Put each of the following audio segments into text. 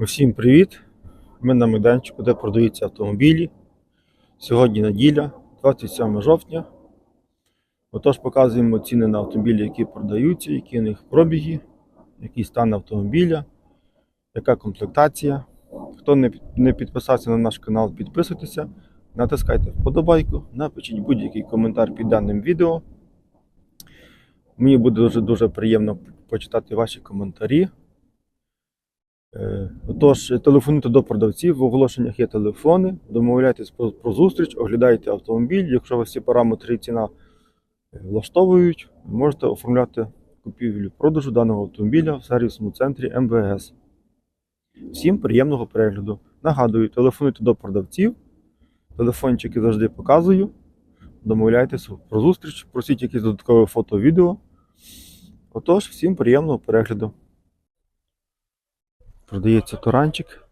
Усім привіт! Ми на майданчику, де продаються автомобілі. Сьогодні неділя, 27 жовтня. Отож, показуємо ціни на автомобілі, які продаються, які у них пробіги, який стан автомобіля, яка комплектація. Хто не підписався на наш канал, підписуйтеся, натискайте вподобайку, напишіть будь-який коментар під даним відео. Мені буде дуже дуже приємно почитати ваші коментарі. Е, Отож, телефонуйте до продавців, в оголошеннях є телефони, домовляйтесь про, зустріч, оглядайте автомобіль. Якщо вас всі параметри і ціна е, влаштовують, можете оформляти купівлю продажу даного автомобіля в сервісному центрі МВС. Всім приємного перегляду. Нагадую, телефонуйте до продавців, телефончики завжди показую. Домовляйтесь про зустріч, просіть якісь додаткові фото, відео. Отож, всім приємного перегляду. Продається туранчик.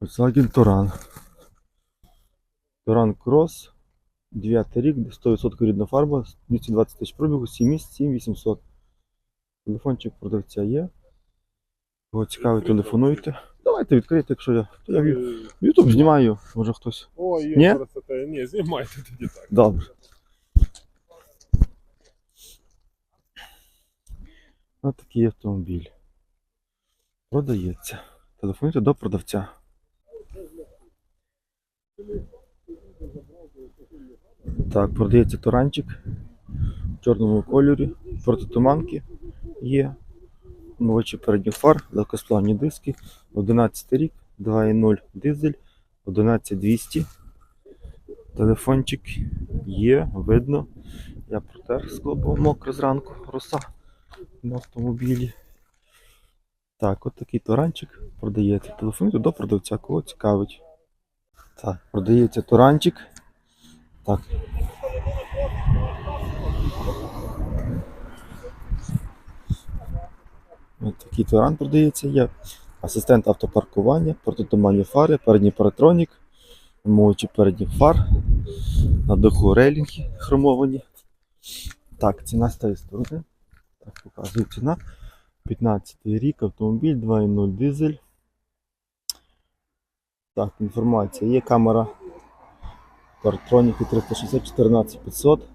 Volkswagen Туран. Туран Крос. 9 рік, 100% рідна фарба, 220 тисяч пробігу, 7 місць, 7800. Телефончик продавця є. Кого цікавить, телефонуйте. Давайте відкрийте, якщо я. то я в YouTube знімаю, може хтось. Ой, Ні? красота. Ні, знімайте тоді так. Добре. Ось такий автомобіль. Продається. Телефонуйте до продавця. Так, продається туранчик в чорному кольорі, протитуманки є. Новочі передніх фар, легкосплавні диски, 11 рік, 2.0 дизель, 11200. Телефончик є, видно. Я протер скло, бо мокре зранку, роса на автомобілі. Так, от такий туранчик продається. Телефонуйте до продавця, кого цікавить. Так, продається туранчик. Так. Ось такий туран продається. Є асистент автопаркування, протитуманні фари, передній паратронік, мовчі передніх фар, на даху рейлінги хромовані. Так, ціна з тієї сторони. Так, показую ціна. 15 рік, автомобіль, 2.0 дизель. Так, інформація. Є камера Паратроніки 360 14 500.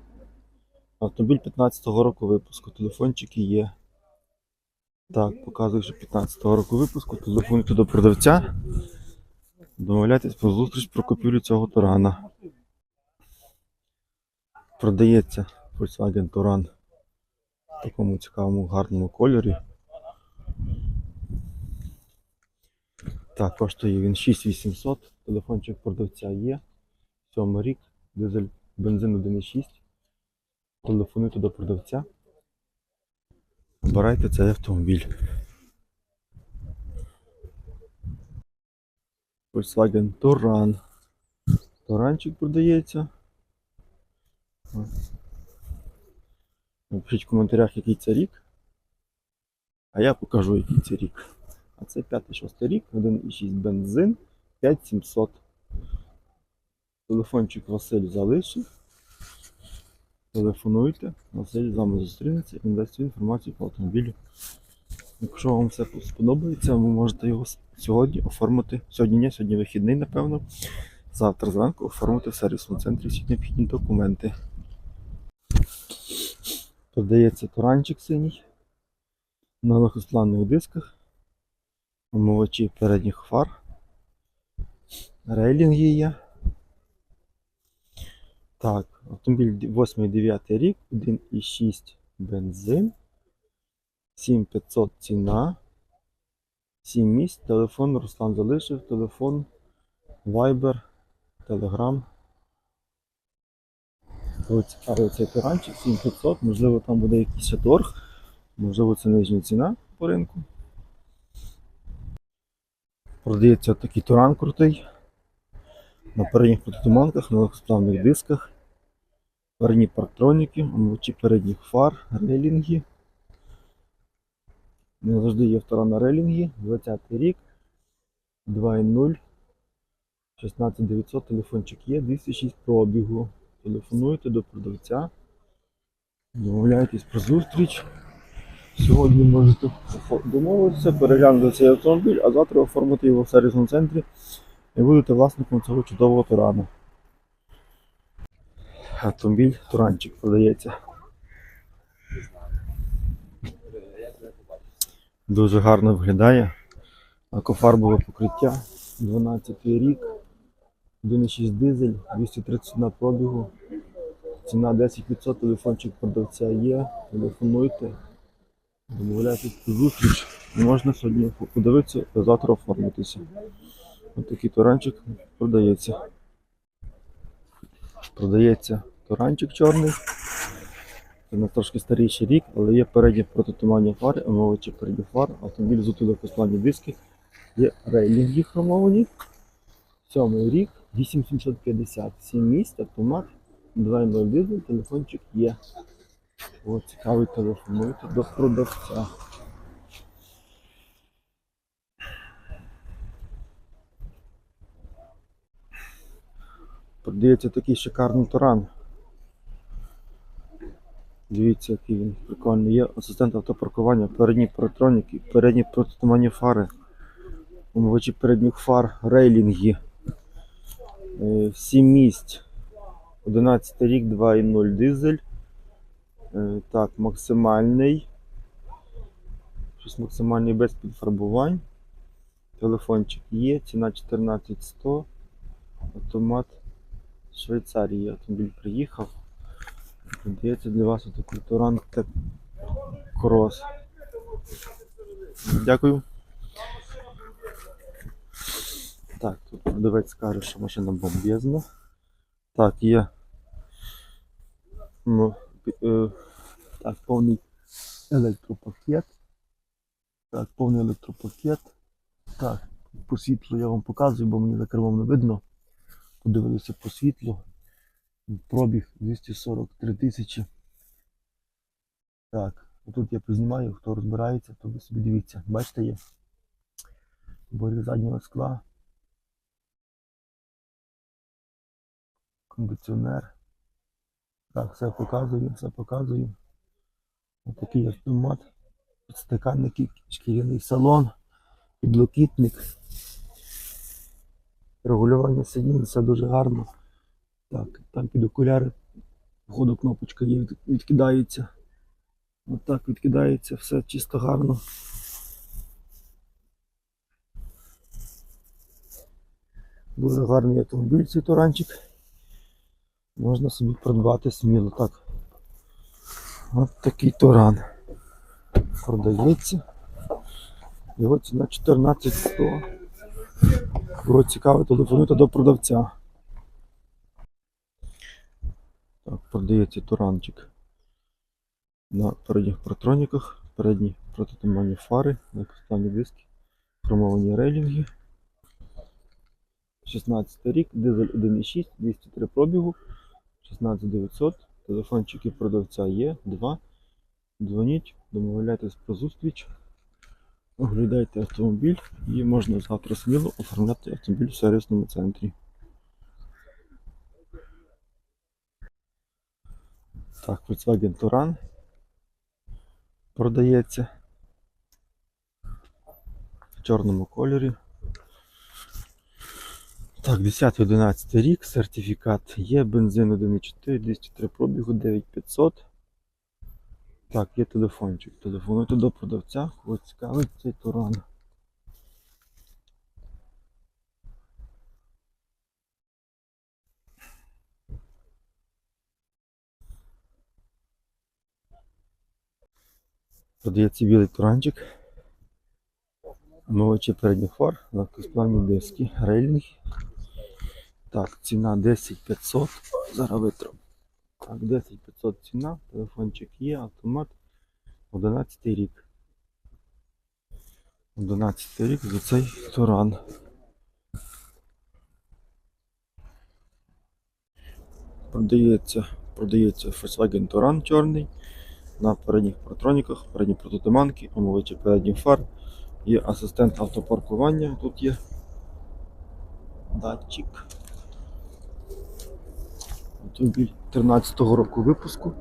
Автомобіль 15-го року випуску. Телефончики є. Так, показую, що 15-го року випуску. Телефонуйте до продавця. Домовляйтесь про зустріч про купівлю цього Турана. Продається Volkswagen Туран в такому цікавому гарному кольорі. Так, коштує він 6800. Телефончик продавця є. Сьомий рік, дизель, бензин 1,6. Телефонуйте до продавця. Обирайте цей автомобіль. Volkswagen Touran. Туранчик продається. Напишіть в коментарях, який це рік. А я покажу, який це рік. А це 5-6 рік, 1,6 бензин, 5700. Телефончик Василь залишив. Телефонуйте, Василь з вами зустрінеться і надасть інформацію по автомобілю. Якщо вам все сподобається, ви можете його сьогодні оформити. Сьогодні ні, сьогодні вихідний, напевно. Завтра зранку оформити в сервісному центрі всі необхідні документи. Продається туранчик синій. На легкосплавних дисках, омивачі передніх фар, рейлінги є. Так, автомобіль 8-9 рік, 1,6 бензин, 7500 ціна, 7 місць, телефон Руслан залишив, телефон, Viber, Telegram. Ось цікавий цей пиранчик, 7500, можливо там буде якийсь торг, можливо це нижня ціна по ринку. Продається такий туран крутий. На передніх протитуманках, на легкосплавних дисках, передні парктроніки, омивачі передніх фар, рейлінги. Не завжди є втора на рейлінгі, 20 рік, 2.0, 16900, телефончик є, 206 пробігу. Телефонуйте до продавця. Домовляйтесь про зустріч. Сьогодні можете домовитися, переглянути цей автомобіль, а завтра оформити його в сервісному центрі і будете власником цього чудового Турана. Автомобіль Туранчик продається. Дуже гарно виглядає. Акофарбове покриття, 12 рік, 1,6 дизель, 231 пробігу. Ціна 10%, телефончик продавця є. Телефонуйте, домовляйтесь зустріч. Можна сьогодні подивитися, а завтра оформитися. Ось такий туранчик продається. Продається туранчик чорний. Це на трошки старіший рік, але є передні протитуманні фари, омовичі передні фар, автомобіль з утилокосланні диски, є рейлінги хромовані. Сьомий рік, 8750, 7 місць, автомат, 2.0 дизель, телефончик є. О, цікавий телефонуйте до продавця. Продається такий шикарний туран. Дивіться, який він прикольний. Є асистент автопаркування, передні паратроніки, передні протитуманні фари, умивачі передніх фар, рейлінги. 7 місць. 11 рік, 2.0 дизель. Е, Так, максимальний. Щось максимальний без підфарбувань. Телефончик є, ціна 14100. Автомат Швейцарії. Автомобіль приїхав. Здається для вас отакий Туран Крос. Дякую. Так, тут продавець скаже, що машина бомбезна. Так, є. Ну, е, так, повний електропакет. Так, повний електропакет. Так, по світлу я вам показую, бо мені за кермом не видно. Подивилися по світлу. Пробіг 243 тисячі. Так, тут я познімаю, хто розбирається, то ви собі дивіться. Бачите є? Борі заднього скла. Кондиціонер. Так, все показую, все показую. Ось такий автомат. Підстаканники, шкіряний салон, підлокітник. Регулювання сидінь, все дуже гарно. Так, там під окуляри. Входу кнопочка є, від- відкидається. Отак відкидається, все чисто гарно. Дуже гарний автомобіль цей туранчик. Можна собі придбати сміло. Так. От такий туран. Продається. Його ціна 14100. Кого цікаво, телефонуйте до продавця. Так, продається туранчик на передніх протроніках, передні протитуманні фари, на кастані диски, хромовані рейлінги. 16 рік, дизель 1.6, 203 пробігу, 16900, телефончики продавця є, 2. Дзвоніть, домовляйтесь про зустріч, оглядайте автомобіль і можна завтра сміло оформляти автомобіль в сервісному центрі. Так, Volkswagen Touran продається в чорному кольорі. Так, 10-11 рік, сертифікат є, бензин 1.4, 203 пробігу, 9500. Так, є телефончик. Телефонуйте до продавця, кого цікавить цей Туран. Продається білий туранчик. Омивачі передніх фар, легкосплавні диски, рейлінг. Так, ціна 10500. Зараз витру. Так, 10500 ціна, телефончик є, автомат. 11 рік. 11 рік за цей туран. Продається, продається Volkswagen Touran чорний на передніх протроніках, передні протитуманки, омовичі передніх фар. Є асистент автопаркування, тут є датчик. Автомобіль 13-го року випуску.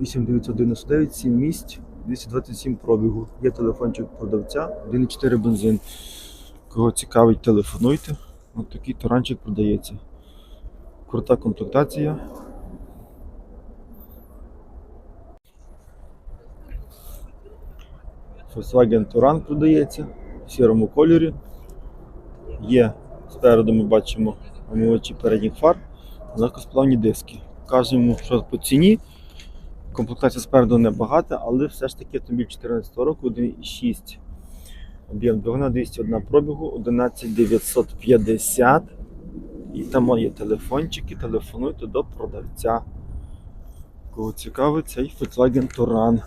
8999, 7 місць, 227 пробігу. Є телефончик продавця, 1,4 бензин. Кого цікавить, телефонуйте. Ось такий таранчик продається. Крута комплектація. Volkswagen Touran продається в сірому кольорі. Є спереду ми бачимо омивачі передніх фар, легкосплавні диски. Кажемо, що по ціні. Комплектація спереду небагата, але все ж таки автомобіль 14 року 1,6. Об'єм двигуна 201 пробігу, 11950. І там є телефончики, телефонуйте до продавця. Кого цікавить цей Volkswagen Touran.